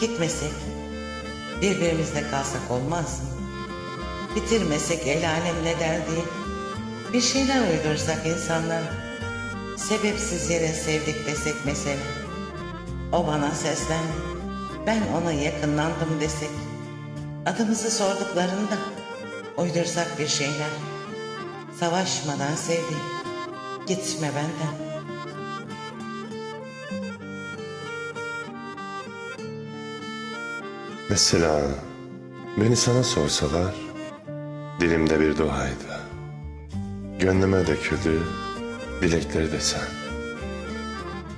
Gitmesek, birbirimizle kalsak olmaz mı? Bitirmesek el alem ne der diye bir şeyler uydursak insanlara. Sebepsiz yere sevdik desek mesela. O bana seslendi, ben ona yakınlandım desek. Adımızı sorduklarında uydursak bir şeyler. Savaşmadan sevdiğim, gitme benden. Mesela beni sana sorsalar dilimde bir duaydı. Gönlüme döküldü dilekleri de sen.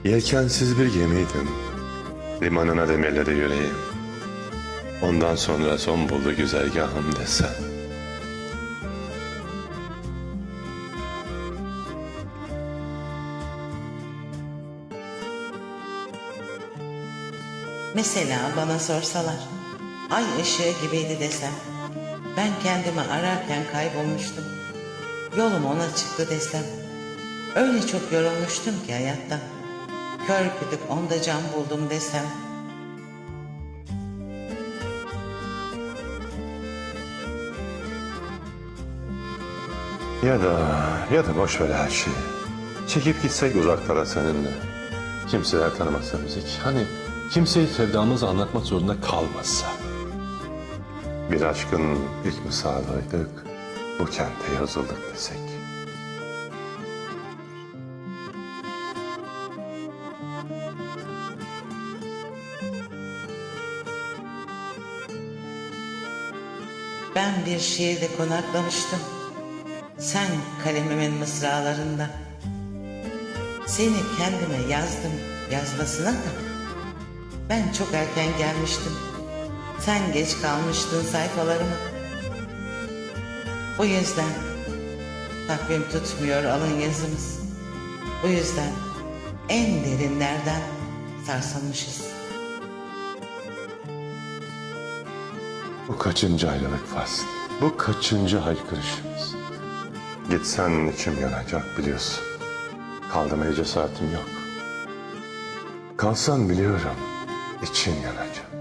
Yelkensiz bir gemiydim. Limanına demirledi yüreğim. Ondan sonra son buldu güzergahım desen. Mesela bana sorsalar, ay ışığı gibiydi desem, ben kendimi ararken kaybolmuştum. Yolum ona çıktı desem, öyle çok yorulmuştum ki hayattan. Kör kütük onda can buldum desem, Ya da ya da boş ver her şeyi. Çekip gitsek uzaklara seninle. Kimseler tanımazsa bizi. Hani kimseye sevdamızı anlatmak zorunda kalmazsa. Bir aşkın ilk misalıydık. Bu kente yazıldık desek. ben bir şiirde konaklamıştım. Sen kalemimin mısralarında. Seni kendime yazdım yazmasına da. Ben çok erken gelmiştim. Sen geç kalmıştın sayfalarıma. Bu yüzden takvim tutmuyor alın yazımız. Bu yüzden en derinlerden sarsılmışız. Bu kaçıncı ayrılık faslı? Bu kaçıncı haykırışımız? Gitsen içim yanacak biliyorsun. Kaldırmaya cesaretim yok. Kalsan biliyorum için yanacak.